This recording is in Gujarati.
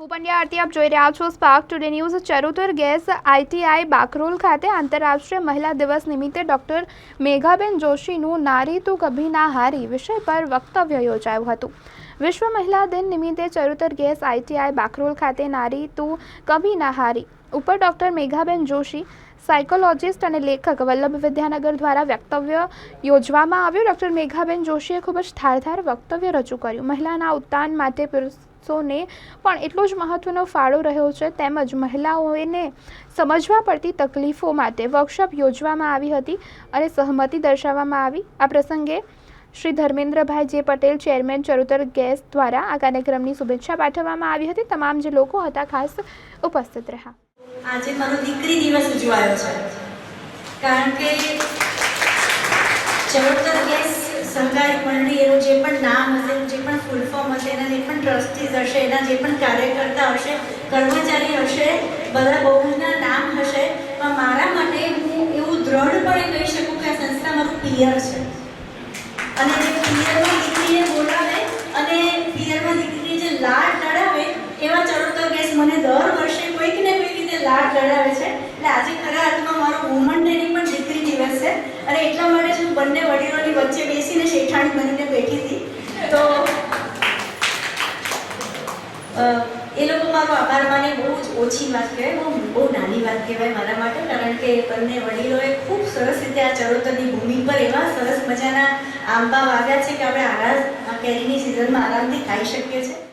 હું આપ જોઈ રહ્યા છો spark today news Charotar gas ITI Bakrol ખાતે આંતરરાષ્ટ્રીય મહિલા દિવસ નિમિત્તે ડોક્ટર મેઘાબેન જોશીનું નારી તું કભી ના હારી વિષય પર વક્તવ્ય યોજાયું હતું. વિશ્વ મહિલા દિન નિમિત્તે ચરોતર ગેસ આઈટીઆઈ બાકરોલ ખાતે નારી તું કભી ના હારી ઉપર ડોક્ટર મેઘાબેન જોશી, સાયકોલોજિસ્ટ અને લેખક વલ્લભ વિદ્યાનગર દ્વારા વક્તવ્ય યોજવામાં આવ્યું. ડૉક્ટર મેઘાબેન જોશીએ ખૂબ જ ધારધાર વક્તવ્ય રજૂ કર્યું. મહિલાના ઉત્થાન માટે પુરુષોને પણ એટલો જ મહત્વનો ફાળો રહ્યો છે. તેમજ મહિલાઓને સમજવા પડતી તકલીફો માટે વર્કશોપ યોજવામાં આવી હતી અને સહમતિ દર્શાવવામાં આવી. આ પ્રસંગે શ્રી ધર્મેન્દ્રભાઈ જે પટેલ, ચેરમેન ચરોતર ગેસ દ્વારા આ કાર્યક્રમની શુભેચ્છા પાઠવવામાં આવી હતી. તમામ જે લોકો હતા ખાસ ઉપસ્થિત રહ્યા. આજે મારો દીકરી દિવસ ઉજવાયો છે. કારણ કે ચરોતર ગેસ સહકારી મંડળી એનું જે પણ નામ હશે એનું જે પણ ફૂલ ફોર્મ હશે એના જે પણ ટ્રસ્ટીઝ હશે, એના જે પણ કાર્યકર્તા હશે, કર્મચારી હશે, બધા બહુના નામ હશે, પણ મારા માટે હું એવું દ્રઢપણે કહી શકું કે આ સંસ્થા મારું પિયર છે. અને પિયરમાં દીકરીને બોલાવે અને પિયરમાં દીકરીને જે લાડ લડાવે, એવા ચરોતર ગેસ મને દર વર્ષે કોઈક ને કોઈક રીતે લાડ લડાવે છે. એટલે આજે ખરા અર્થમાં મારો વુમન ડેની પણ દીકરી દિવસ છે. અને એટલા માટે જ હું બંને વડીલોની વચ્ચે બેસીને શેઠાણી બનીને બેઠી હતી. એ લોકો મારો આભાર માને બહુ જ ઓછી વાત કહેવાય, બહુ બહુ નાની વાત કહેવાય મારા માટે, કારણ કે બંને વડીલોએ ખૂબ સરસ રીતે આ ચરોતરની ભૂમિ પર એવા સરસ મજાના આંબા વાવ્યા છે કે આપણે આરામ કેરીની સિઝનમાં આરામથી ખાઈ શકીએ છીએ.